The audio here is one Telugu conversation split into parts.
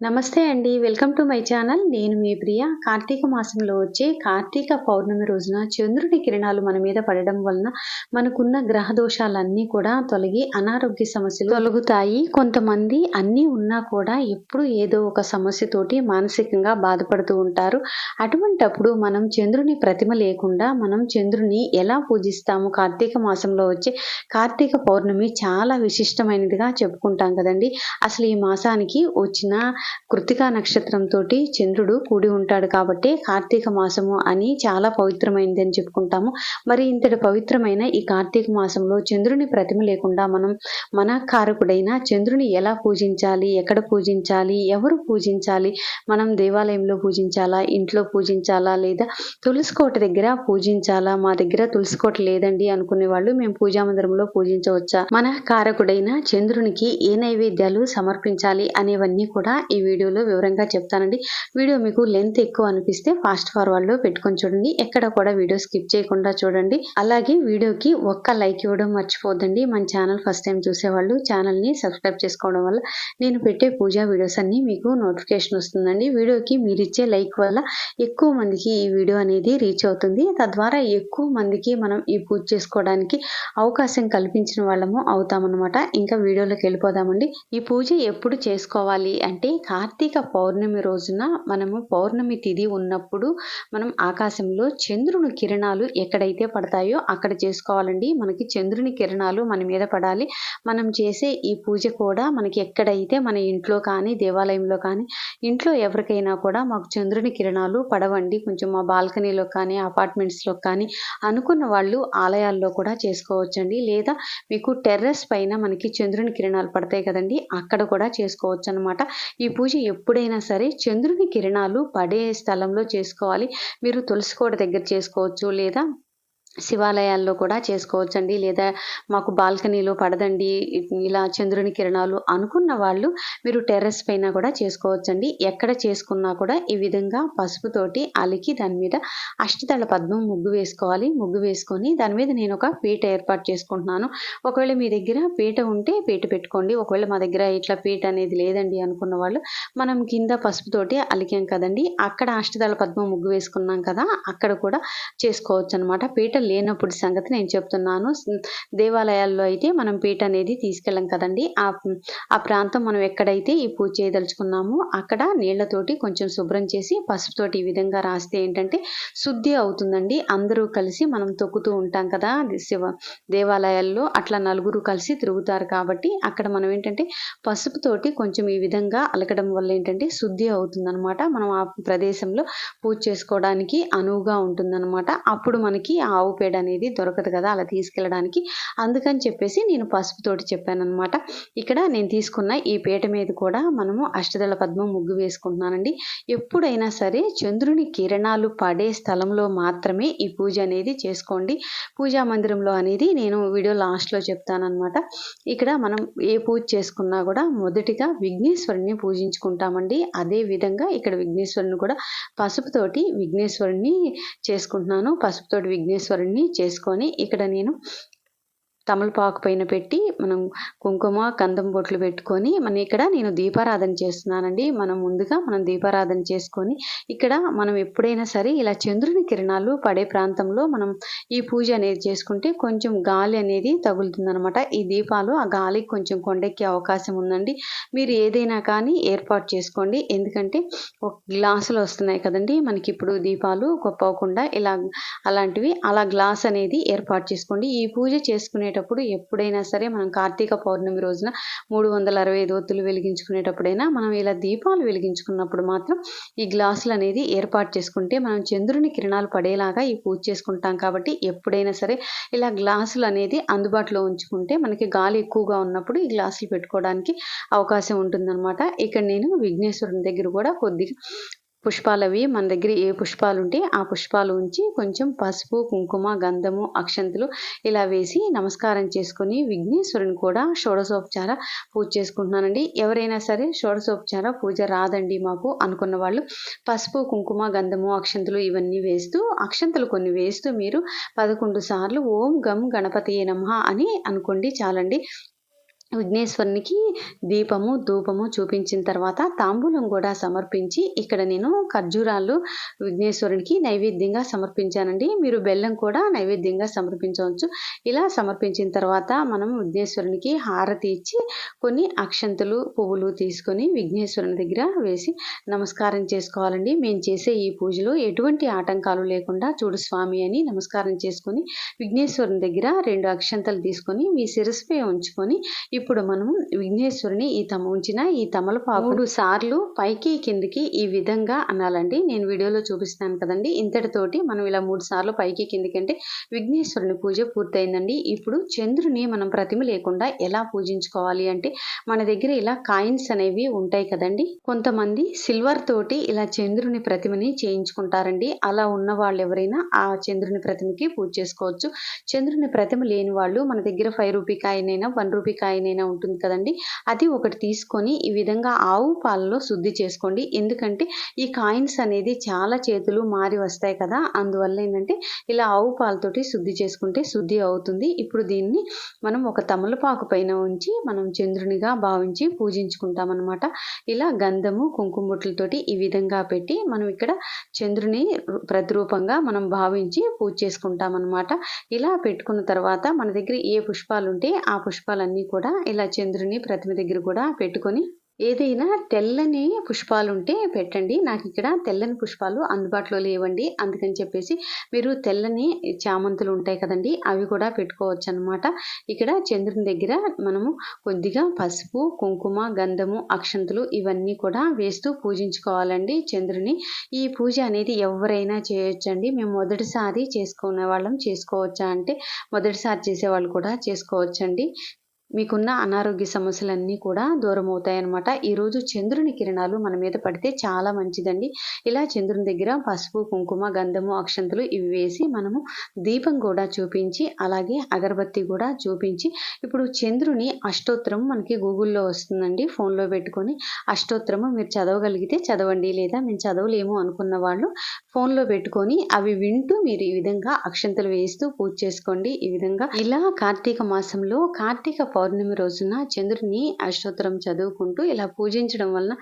నమస్తే అండి. Welcome to my channel. నేను మీ ప్రియ కార్తీక మాసంలో వచ్చే కార్తీక పౌర్ణమి రోజున చంద్రుని కిరణాలు మన మీద పడడం వలన మనకున్న గ్రహ దోషాలన్నీ కూడా తొలగి అనారోగ్య సమస్యలు తొలగుతాయి. కొంతమంది అన్నీ ఉన్నా కూడా ఎప్పుడు ఏదో ఒక సమస్యతోటి మానసికంగా బాధపడుతూ ఉంటారు. అటువంటప్పుడు మనం చంద్రుని ప్రతిమ లేకుండా మనం చంద్రుని ఎలా పూజిస్తాము? కార్తీక మాసంలో వచ్చే కార్తీక పౌర్ణమి చాలా విశిష్టమైనదిగా చెప్పుకుంటాం కదండి. అసలు ఈ మాసానికి వచ్చిన కృతికా నక్షత్రంతో చంద్రుడు కూడి ఉంటాడు కాబట్టి కార్తీక మాసము అని చాలా పవిత్రమైనది అని చెప్పుకుంటాము. మరి ఇంతటి పవిత్రమైన ఈ కార్తీక మాసంలో చంద్రుని ప్రతిమ లేకుండా మనం మన కారకుడైన చంద్రుని ఎలా పూజించాలి ఎక్కడ పూజించాలి ఎవరు పూజించాలి మనం దేవాలయంలో పూజించాలా ఇంట్లో పూజించాలా లేదా తులసికోట దగ్గర పూజించాలా మా దగ్గర తులసికోట లేదండి అనుకునే వాళ్ళు మేము పూజా మందిరంలో పూజించవచ్చా? మన కారకుడైన చంద్రునికి ఏ నైవేద్యాలు సమర్పించాలి అనేవన్నీ కూడా ఈ ఈ వీడియోలో వివరంగా చెప్తానండి. వీడియో మీకు లెంత్ ఎక్కువ అనిపిస్తే ఫాస్ట్ ఫార్వర్డ్లో పెట్టుకొని చూడండి. ఎక్కడ కూడా వీడియో స్కిప్ చేయకుండా చూడండి. అలాగే వీడియోకి ఒక్క లైక్ ఇవ్వడం మర్చిపోద్దండి. మన ఛానల్ ఫస్ట్ టైం చూసేవాళ్ళు ఛానల్ని సబ్స్క్రైబ్ చేసుకోవడం వల్ల నేను పెట్టే పూజా వీడియోస్ అన్ని మీకు నోటిఫికేషన్ వస్తుందండి. వీడియోకి మీరు ఇచ్చే లైక్ వల్ల ఎక్కువ మందికి ఈ వీడియో అనేది రీచ్ అవుతుంది. తద్వారా ఎక్కువ మందికి మనం ఈ పూజ చేసుకోవడానికి అవకాశం కల్పించిన వాళ్ళము అవుతామన్నమాట. ఇంకా వీడియోలోకి వెళ్ళిపోదామండి. ఈ పూజ ఎప్పుడు చేసుకోవాలి అంటే కార్తీక పౌర్ణమి రోజున మనము పౌర్ణమి తిథి ఉన్నప్పుడు మనం ఆకాశంలో చంద్రుని కిరణాలు ఎక్కడైతే పడతాయో అక్కడ చేసుకోవాలండి. మనకి చంద్రుని కిరణాలు మన మీద పడాలి. మనం చేసే ఈ పూజ కూడా మనకి ఎక్కడైతే మన ఇంట్లో కానీ దేవాలయంలో కానీ ఇంట్లో ఎవరికైనా కూడా మాకు చంద్రుని కిరణాలు పడవండి. కొంచెం మా బాల్కనీలో కానీ అపార్ట్మెంట్స్లో కానీ అనుకున్న వాళ్ళు ఆలయాల్లో కూడా చేసుకోవచ్చండి. లేదా మీకు టెర్రస్ పైన మనకి చంద్రుని కిరణాలు పడతాయి కదండి. అక్కడ కూడా చేసుకోవచ్చు అనమాట ఈ పూజ ఎప్పుడైనా సరే చంద్రుని కిరణాలు పడే స్థలంలో చేసుకోవాలి. మీరు తులసికోట దగ్గర చేసుకోవచ్చు లేదా శివాలయాల్లో కూడా చేసుకోవచ్చండి. లేదా మాకు బాల్కనీలో పడదండి ఇలా చంద్రుని కిరణాలు అనుకున్న వాళ్ళు మీరు టెర్రస్ పైన కూడా చేసుకోవచ్చండి. ఎక్కడ చేసుకున్నా కూడా ఈ విధంగా పసుపుతోటి అలికి దాని మీద అష్టదళ పద్మం ముగ్గు వేసుకోవాలి. ముగ్గు వేసుకొని దాని మీద నేను ఒక పీట ఏర్పాటు చేసుకుంటున్నాను. ఒకవేళ మీ దగ్గర పీట ఉంటే పీట పెట్టుకోండి. ఒకవేళ మా దగ్గర ఇట్లా పీట అనేది లేదండి అనుకున్న వాళ్ళు మనం కింద పసుపుతోటి అలికాం కదండి. అక్కడ అష్టదళ పద్మం ముగ్గు వేసుకున్నాం కదా అక్కడ కూడా చేసుకోవచ్చు అనమాట పీట లేనప్పుడు సంగతి నేను చెప్తున్నాను. దేవాలయాల్లో అయితే మనం పీట అనేది తీసుకెళ్ళాం కదండి. ఆ ఆ ప్రాంతం మనం ఎక్కడైతే ఈ పూజ చేయదలుచుకున్నామో అక్కడ నీళ్ళతోటి కొంచెం శుభ్రం చేసి పసుపుతోటి ఈ విధంగా రాస్తే ఏంటంటే శుద్ధి అవుతుందండి. అందరూ కలిసి మనం తొక్కుతూ ఉంటాం కదా శివ దేవాలయాల్లో. అట్లా నలుగురు కలిసి తిరుగుతారు కాబట్టి అక్కడ మనం ఏంటంటే పసుపుతోటి కొంచెం ఈ విధంగా అలకడం వల్ల ఏంటంటే శుద్ధి అవుతుందనమాట మనం ఆ ప్రదేశంలో పూజ చేసుకోవడానికి అనువుగా ఉంటుందన్నమాట. అప్పుడు మనకి ఆవు పేడ అనేది దొరకదు కదా అలా తీసుకెళ్ళడానికి. అందుకని చెప్పేసి నేను పసుపుతోటి చెప్పాను అనమాట ఇక్కడ నేను తీసుకున్న ఈ పీట మీద కూడా మనము అష్టదళ పద్మం ముగ్గు వేసుకుంటున్నానండి. ఎప్పుడైనా సరే చంద్రుని కిరణాలు పడే స్థలంలో మాత్రమే ఈ పూజ అనేది చేసుకోండి. పూజా మందిరంలో అనేది నేను వీడియో లాస్ట్లో చెప్తానమాట ఇక్కడ మనం ఏ పూజ చేసుకున్నా కూడా మొదటిగా విఘ్నేశ్వరుని పూజించుకుంటామండి. అదే విధంగా ఇక్కడ విఘ్నేశ్వరుని కూడా పసుపుతోటి విఘ్నేశ్వరుని చేసుకుంటున్నాను. పసుపుతోటి విఘ్నేశ్వరుని చేసుకొని ఇక్కడ నేను తమలపాకు పైన పెట్టి మనం కుంకుమ కందం బొట్లు పెట్టుకొని మన ఇక్కడ నేను దీపారాధన చేస్తున్నానండి. మనం ముందుగా మనం దీపారాధన చేసుకొని ఇక్కడ మనం ఎప్పుడైనా సరే ఇలా చంద్రుని కిరణాలు పడే ప్రాంతంలో మనం ఈ పూజ అనేది చేసుకుంటే కొంచెం గాలి అనేది తగులుతుందనమాట ఈ దీపాలు ఆ గాలికి కొంచెం కొండెక్కే అవకాశం ఉందండి. మీరు ఏదైనా కానీ ఏర్పాటు చేసుకోండి. ఎందుకంటే ఒక గ్లాసులు వస్తున్నాయి కదండి. మనకి ఇప్పుడు దీపాలు గొప్పవకుండా ఇలా అలాంటివి అలా గ్లాస్ అనేది ఏర్పాటు చేసుకోండి. ఈ పూజ చేసుకునే చేసుకునేటప్పుడు ఎప్పుడైనా సరే మనం కార్తీక పౌర్ణమి రోజున మూడు వందల అరవై ఐదు ఒత్తులు వెలిగించుకునేటప్పుడైనా మనం ఇలా దీపాలు వెలిగించుకున్నప్పుడు మాత్రం ఈ గ్లాసులు అనేది ఏర్పాటు చేసుకుంటే మనం చంద్రుని కిరణాలు పడేలాగా ఈ పూజ చేసుకుంటాం కాబట్టి ఎప్పుడైనా సరే ఇలా గ్లాసులు అనేది అందుబాటులో ఉంచుకుంటే మనకి గాలి ఎక్కువగా ఉన్నప్పుడు ఈ గ్లాసులు పెట్టుకోవడానికి అవకాశం ఉంటుందన్నమాట. ఇక్కడ నేను విఘ్నేశ్వరుని దగ్గర కూడా కొద్దిగా పుష్పాలవి మన దగ్గర ఏ పుష్పాలు ఉంటే ఆ పుష్పాలు ఉంచి కొంచెం పసుపు కుంకుమ గంధము అక్షంతులు ఇలా వేసి నమస్కారం చేసుకొని విఘ్నేశ్వరుని కూడా షోడశోపచార పూజ చేసుకుంటున్నానండి. ఎవరైనా సరే షోడశోపచార పూజ రాదండి మాకు అనుకున్న వాళ్ళు. పసుపు కుంకుమ గంధము అక్షంతులు ఇవన్నీ వేస్తూ అక్షంతులు కొన్ని వేస్తూ మీరు పదకొండు సార్లు ఓం గం గణపతి నమ అని అనుకోండి చాలండి. విఘ్నేశ్వరునికి దీపము ధూపము చూపించిన తర్వాత తాంబూలం కూడా సమర్పించి ఇక్కడ నేను ఖర్జూరాలు విఘ్నేశ్వరునికి నైవేద్యంగా సమర్పించానండి. మీరు బెల్లం కూడా నైవేద్యంగా సమర్పించవచ్చు. ఇలా సమర్పించిన తర్వాత మనం విఘ్నేశ్వరునికి హారతి ఇచ్చి కొన్ని అక్షంతలు పువ్వులు తీసుకొని విఘ్నేశ్వరుని దగ్గర వేసి నమస్కారం చేసుకోవాలండి. మేము చేసే ఈ పూజలో ఎటువంటి ఆటంకాలు లేకుండా చూడు స్వామి అని నమస్కారం చేసుకొని విఘ్నేశ్వరుని దగ్గర రెండు అక్షంతలు తీసుకొని మీ శిరస్సుపై ఉంచుకొని ఇప్పుడు మనం విఘ్నేశ్వరుని ఈ తమ ఉంచిన ఈ తమలపాకు మూడు సార్లు పైకి కిందికి ఈ విధంగా అనాలండి. నేను వీడియోలో చూపిస్తాను కదండి. ఇంతటితోటి మనం ఇలా మూడు సార్లు పైకి కిందికి అంటే విఘ్నేశ్వరుని పూజ పూర్తయిందండి. ఇప్పుడు చంద్రుని మనం ప్రతిమ లేకుండా ఎలా పూజించుకోవాలి అంటే మన దగ్గర ఇలా కాయిన్స్ అనేవి ఉంటాయి కదండి. కొంతమంది సిల్వర్ తోటి ఇలా చంద్రుని ప్రతిమని చేయించుకుంటారండి. అలా ఉన్న వాళ్ళు ఎవరైనా ఆ చంద్రుని ప్రతిమకి పూజ చేసుకోవచ్చు. చంద్రుని ప్రతిమ లేని వాళ్ళు మన దగ్గర ఫైవ్ రూపీ కాయనైనా వన్ రూపీ కాయినైనా ఉంటుంది కదండి అది ఒకటి తీసుకొని ఈ విధంగా ఆవు పాలలో శుద్ధి చేసుకోండి. ఎందుకంటే ఈ కాయిన్స్ అనేది చాలా చేతులు మారి వస్తాయి కదా అందువల్ల ఏంటంటే ఇలా ఆవు పాలతోటి శుద్ధి చేసుకుంటే శుద్ధి అవుతుంది. ఇప్పుడు దీన్ని మనం ఒక తమలపాకు పైన ఉంచి మనం చంద్రునిగా భావించి పూజించుకుంటాం అనమాట ఇలా గంధము కుంకుమబొట్లతోటి ఈ విధంగా పెట్టి మనం ఇక్కడ చంద్రుని ప్రతిరూపంగా మనం భావించి పూజ చేసుకుంటాం అనమాట ఇలా పెట్టుకున్న తర్వాత మన దగ్గర ఏ పుష్పాలు ఉంటే ఆ పుష్పాలన్నీ కూడా ఇలా చంద్రుని ప్రతిమ దగ్గర కూడా పెట్టుకొని ఏదైనా తెల్లని పుష్పాలు ఉంటే పెట్టండి. నాకు ఇక్కడ తెల్లని పుష్పాలు అందుబాటులో లేవండి. అందుకని చెప్పేసి మీరు తెల్లని చామంతులు ఉంటాయి కదండి అవి కూడా పెట్టుకోవచ్చు అనమాట ఇక్కడ చంద్రుని దగ్గర మనము కొద్దిగా పసుపు కుంకుమ గంధము అక్షంతులు ఇవన్నీ కూడా వేస్తూ పూజించుకోవాలండి చంద్రుని. ఈ పూజ అనేది ఎవరైనా చేయొచ్చండి. మేము మొదటిసారి చేసుకునే వాళ్ళం చేసుకోవచ్చా అంటే మొదటిసారి చేసేవాళ్ళు కూడా చేసుకోవచ్చండి. మీకున్న అనారోగ్య సమస్యలన్నీ కూడా దూరం అవుతాయన్నమాట ఈరోజు చంద్రుని కిరణాలు మన మీద పడితే చాలా మంచిదండి. ఇలా చంద్రుని దగ్గర పసుపు కుంకుమ గంధము అక్షంతలు ఇవి వేసి మనము దీపం కూడా చూపించి అలాగే అగరబత్తి కూడా చూపించి ఇప్పుడు చంద్రుని అష్టోత్తరం మనకి గూగుల్లో వస్తుందండి. ఫోన్లో పెట్టుకొని అష్టోత్తరము మీరు చదవగలిగితే చదవండి లేదా మేము చదవలేము అనుకున్న వాళ్ళు ఫోన్లో పెట్టుకొని అవి వింటూ మీరు ఈ విధంగా అక్షంతలు వేస్తూ పూజ చేసుకోండి. ఈ విధంగా ఇలా కార్తీక మాసంలో కార్తీక పౌర్ణమి పౌర్ణమి రోజున చంద్రుని అష్టోత్తరం చదువుకుంటూ ఇలా పూజించడం వలన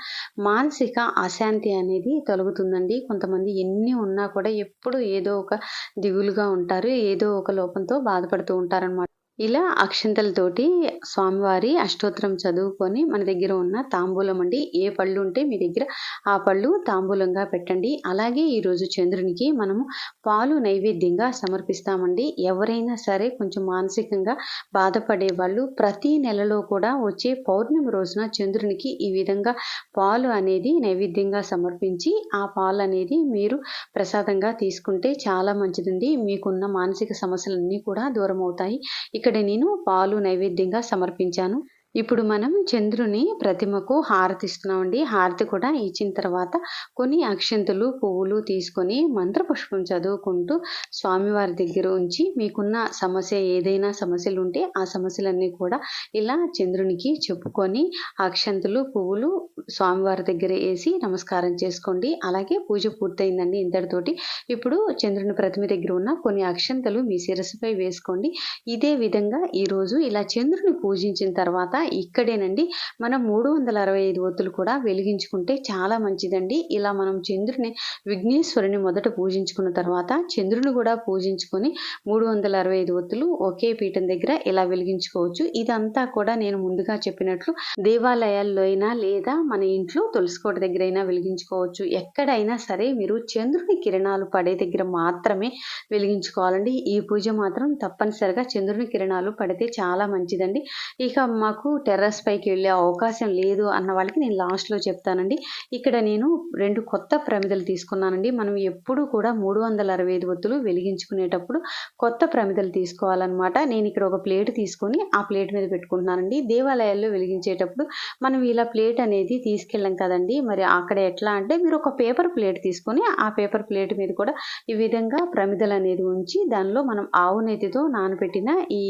మానసిక అశాంతి అనేది తొలగుతుందండి. కొంతమంది ఎన్ని ఉన్నా కూడా ఎప్పుడు ఏదో ఒక దిగులుగా ఉంటారు ఏదో ఒక లోపంతో బాధపడుతూ ఉంటారనమాట ఇలా అక్షంతలతోటి స్వామివారి అష్టోత్తరం చదువుకొని మన దగ్గర ఉన్న తాంబూలం అండి. ఏ పళ్ళు ఉంటే మీ దగ్గర ఆ పళ్ళు తాంబూలంగా పెట్టండి. అలాగే ఈరోజు చంద్రునికి మనము పాలు నైవేద్యంగా సమర్పిస్తామండి. ఎవరైనా సరే కొంచెం మానసికంగా బాధపడే వాళ్ళు ప్రతి నెలలో కూడా వచ్చే పౌర్ణమి రోజున చంద్రునికి ఈ విధంగా పాలు అనేది నైవేద్యంగా సమర్పించి ఆ పాలు అనేది మీరు ప్రసాదంగా తీసుకుంటే చాలా మంచిదండి. మీకున్న మానసిక సమస్యలన్నీ కూడా దూరం అవుతాయి ఇక్కడ నేను పాలు నైవేద్యంగా సమర్పించాను. ఇప్పుడు మనం చంద్రుని ప్రతిమకు హారతి ఇస్తున్నామండి హారతి కూడా ఇచ్చిన తర్వాత కొన్ని అక్షంతులు పువ్వులు తీసుకొని మంత్రపుష్పం చదువుకుంటూ స్వామివారి దగ్గర ఉంచి మీకున్న సమస్య ఏదైనా సమస్యలు ఉంటే ఆ సమస్యలన్నీ కూడా ఇలా చంద్రునికి చెప్పుకొని అక్షంతులు పువ్వులు స్వామివారి దగ్గర వేసి నమస్కారం చేసుకోండి. అలాగే పూజ పూర్తయిందండి ఇంతటితోటి. ఇప్పుడు చంద్రుని ప్రతిమ దగ్గర ఉన్న కొన్ని అక్షంతలు మీ శిరస్సుపై వేసుకోండి. ఇదే విధంగా ఈరోజు ఇలా చంద్రుని పూజించిన తర్వాత ఇక్కడేనండి. మనం మూడు వందల అరవై ఐదు ఒత్తులు కూడా వెలిగించుకుంటే చాలా మంచిదండి. ఇలా మనం చంద్రుని విఘ్నేశ్వరుని మొదట పూజించుకున్న తర్వాత చంద్రుని కూడా పూజించుకొని మూడు వందల అరవై ఐదు ఒత్తులు ఒకే పీఠం దగ్గర ఇలా వెలిగించుకోవచ్చు. ఇదంతా కూడా నేను ముందుగా చెప్పినట్లు దేవాలయాల్లో అయినా లేదా మన ఇంట్లో తులసికోట దగ్గర అయినా వెలిగించుకోవచ్చు. ఎక్కడైనా సరే మీరు చంద్రుని కిరణాలు పడే దగ్గర మాత్రమే వెలిగించుకోవాలండి. ఈ పూజ మాత్రం తప్పనిసరిగా చంద్రుని కిరణాలు పడితే చాలా మంచిదండి. ఇక మాకు టెర్రస్ పైకి వెళ్ళే అవకాశం లేదు అన్న వాళ్ళకి నేను లాస్ట్లో చెప్తానండి. ఇక్కడ నేను రెండు కొత్త ప్రమిదలు తీసుకున్నానండి. మనం ఎప్పుడు కూడా మూడు వందల అరవై ఐదు ఒత్తులు వెలిగించుకునేటప్పుడు కొత్త ప్రమిదలు తీసుకోవాలన్నమాట. నేను ఇక్కడ ఒక ప్లేట్ తీసుకొని ఆ ప్లేట్ మీద పెట్టుకుంటున్నానండి. దేవాలయాల్లో వెలిగించేటప్పుడు మనం ఇలా ప్లేట్ అనేది తీసుకెళ్ళాం కదండి. మరి అక్కడ ఎట్లా అంటే మీరు ఒక పేపర్ ప్లేట్ తీసుకొని ఆ పేపర్ ప్లేట్ మీద కూడా ఈ విధంగా ప్రమిదలు అనేది ఉంచి దానిలో మనం ఆవు నెయ్యితో నానబెట్టిన ఈ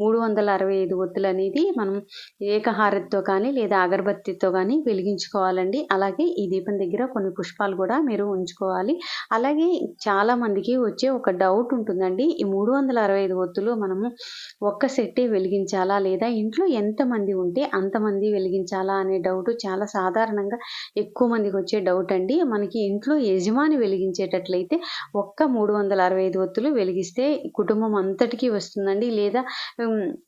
మూడు వందల అరవై ఐదు ఒత్తులు అనేది మనం ఏకహారతితో కానీ లేదా అగరబత్తితో కానీ వెలిగించుకోవాలండి. అలాగే ఈ దీపం దగ్గర కొన్ని పుష్పాలు కూడా మీరు ఉంచుకోవాలి. అలాగే చాలామందికి వచ్చే ఒక డౌట్ ఉంటుందండి. ఈ మూడు వందల అరవై ఐదు ఒత్తులు మనము ఒక్క సెట్టే వెలిగించాలా? లేదా ఇంట్లో ఎంతమంది ఉంటే అంతమంది వెలిగించాలా? అనే డౌట్ చాలా సాధారణంగా ఎక్కువ మందికి వచ్చే డౌట్ అండి. మనకి ఇంట్లో యజమాని వెలిగించేటట్లయితే ఒక్క మూడు వందల అరవై ఐదు ఒత్తులు వెలిగిస్తే కుటుంబం అంతటికీ వస్తుందండి. లేదా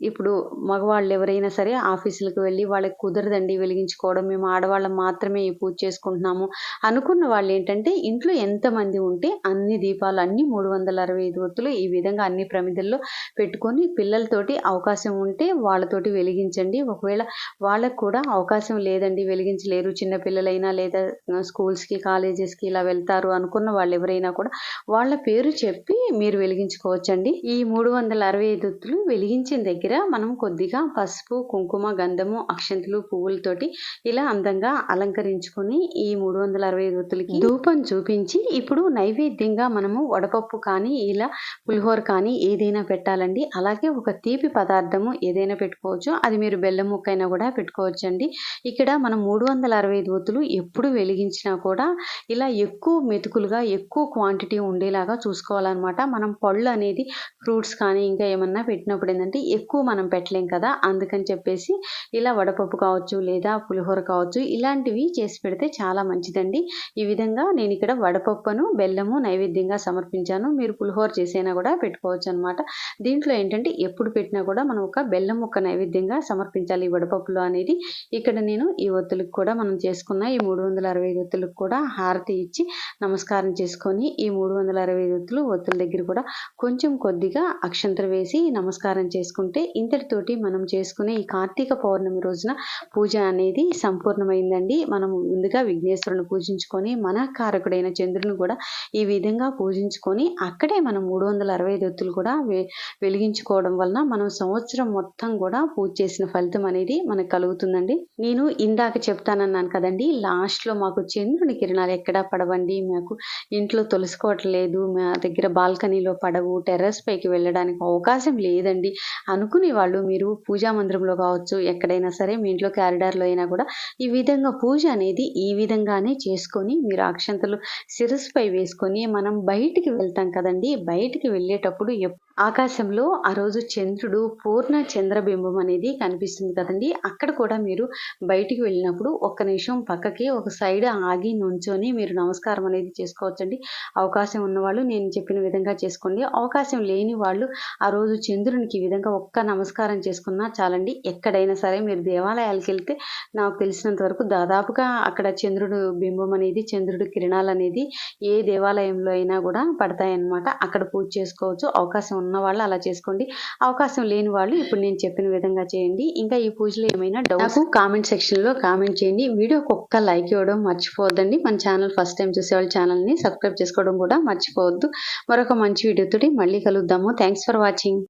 ఇప్పుడు మగవాళ్ళు ఎవరైనా సరే ఆఫీసులకు వెళ్ళి వాళ్ళకి కుదరదండి వెలిగించుకోవడం. మేము ఆడవాళ్ళం మాత్రమే ఈ పూజ చేసుకుంటున్నాము. అనుకున్న వాళ్ళు ఏంటంటే ఇంట్లో ఎంతమంది ఉంటే అన్ని దీపాలు అన్ని మూడు వందల అరవై ఐదు ఒత్తులు ఈ విధంగా అన్ని ప్రమిదల్లో పెట్టుకొని పిల్లలతోటి అవకాశం ఉంటే వాళ్ళతోటి వెలిగించండి. ఒకవేళ వాళ్ళకు కూడా అవకాశం లేదండి వెలిగించలేరు. చిన్న పిల్లలైనా లేదా స్కూల్స్కి కాలేజెస్కి ఇలా వెళ్తారు అనుకున్న వాళ్ళు ఎవరైనా కూడా వాళ్ళ పేరు చెప్పి మీరు వెలిగించుకోవచ్చండి. ఈ మూడు వందల అరవై ఐదు ఒత్తులు వెలిగించిన దగ్గర మనం కొద్దిగా పసుపు కుంకుమ గంధము అక్షంతులు పువ్వులతోటి ఇలా అందంగా అలంకరించుకొని ఈ మూడు వందల అరవై ఐదు ధూపం చూపించి ఇప్పుడు నైవేద్యంగా మనము వడపప్పు కానీ ఇలా పులిహోర కానీ ఏదైనా పెట్టాలండి. అలాగే ఒక తీపి పదార్థము ఏదైనా పెట్టుకోవచ్చు. అది మీరు బెల్లం ముక్కైనా కూడా పెట్టుకోవచ్చండి. ఇక్కడ మనం మూడు వందల అరవై ఐదు ఒత్తులు ఎప్పుడు వెలిగించినా కూడా ఇలా ఎక్కువ మెతుకులుగా ఎక్కువ క్వాంటిటీ ఉండేలాగా చూసుకోవాలన్నమాట. మనం పళ్ళు అనేది ఫ్రూట్స్ కానీ ఇంకా ఏమన్నా పెట్టినప్పుడు ఏంటంటే ఎక్కువ మనం పెట్టలేం కదా అందుకని చెప్పేసి ఇలా వడపప్పు కావచ్చు లేదా పులిహోర కావచ్చు ఇలాంటివి చేసి పెడితే చాలా మంచిదండి. ఈ విధంగా నేను ఇక్కడ వడపప్పును బెల్లము నైవేద్యంగా సమర్పించాను. మీరు పులిహోర చేసైనా కూడా పెట్టుకోవచ్చు అనమాట దీంట్లో ఏంటంటే ఎప్పుడు పెట్టినా కూడా మనం ఒక బెల్లం ఒక నైవేద్యంగా సమర్పించాలి ఈ వడపప్పులో అనేది. ఇక్కడ నేను ఈ ఒత్తులకు కూడా మనం చేసుకున్న ఈ మూడు వందల అరవై ఐదు ఒత్తులకు కూడా హారతి ఇచ్చి నమస్కారం చేసుకొని ఈ మూడు వందల అరవై ఐదు ఒత్తులు ఒత్తుల దగ్గర కూడా కొంచెం కొద్దిగా అక్షంతర వేసి నమస్కారం చేసుకుంటే ఇంతటితోటి మనం చేసుకునే ఈ కార్తీక పౌర్ణమి రోజున పూజ అనేది సంపూర్ణమైందండి. మనం ముందుగా విఘ్నేశ్వరుని పూజించుకొని మన కారకుడైన చంద్రుని కూడా ఈ విధంగా పూజించుకొని అక్కడే మనం మూడు వందల అరవై ఐదు కూడా వె వెలిగించుకోవడం వలన మనం సంవత్సరం మొత్తం కూడా పూజ చేసిన ఫలితం అనేది మనకు కలుగుతుందండి. నేను ఇందాక చెప్తానన్నాను కదండి లాస్ట్లో మాకు చంద్రుని కిరణాలు ఎక్కడా పడవండి మాకు ఇంట్లో తొలుసుకోవట్లేదు మా దగ్గర బాల్కనీలో పడవు టెర్రస్ పైకి వెళ్ళడానికి అవకాశం లేదండి అనుకునే వాళ్ళు మీరు పూజా మందిరంలో కావచ్చు ఎక్కడైనా సరే మీ ఇంట్లో క్యారిడార్లో అయినా కూడా ఈ విధంగా పూజ అనేది ఈ విధంగానే చేసుకొని మీరు అక్షంతలు శిరస్సుపై వేసుకొని మనం బయటికి వెళ్తాం కదండి. బయటికి వెళ్ళేటప్పుడు ఎప్- ఆకాశంలో ఆ రోజు చంద్రుడు పూర్ణ చంద్రబింబం అనేది కనిపిస్తుంది కదండి. అక్కడ కూడా మీరు బయటికి వెళ్ళినప్పుడు ఒక్క నిమిషం పక్కకి ఒక సైడ్ ఆగి నుంచొని మీరు నమస్కారం అనేది చేసుకోవచ్చండి. అవకాశం ఉన్నవాళ్ళు నేను చెప్పిన విధంగా చేసుకోండి. అవకాశం లేని వాళ్ళు ఆ రోజు చంద్రునికి ఈ విధంగా ఒక్క నమస్కారం చేసుకున్నా చాలండి. ఎక్కడ ఎక్కడైనా సరే మీరు దేవాలయాలకు వెళ్తే నాకు తెలిసినంత వరకు దాదాపుగా అక్కడ చంద్రుడు బింబం అనేది చంద్రుడు కిరణాలు అనేది ఏ దేవాలయంలో అయినా కూడా పడతాయన్నమాట. అక్కడ పూజ చేసుకోవచ్చు. అవకాశం ఉన్న వాళ్ళు అలా చేసుకోండి. అవకాశం లేని వాళ్ళు ఇప్పుడు నేను చెప్పిన విధంగా చేయండి. ఇంకా ఈ పూజలో ఏమైనా డౌట్స్ కామెంట్ సెక్షన్లో కామెంట్ చేయండి. వీడియోకి ఒక్క లైక్ ఇవ్వడం మర్చిపోవద్దండి. మన ఛానల్ ఫస్ట్ టైం చూసేవాళ్ళ ఛానల్ని సబ్స్క్రైబ్ చేసుకోవడం కూడా మర్చిపోవద్దు. మరొక మంచి వీడియోతో మళ్ళీ కలుద్దాము. Thanks for watching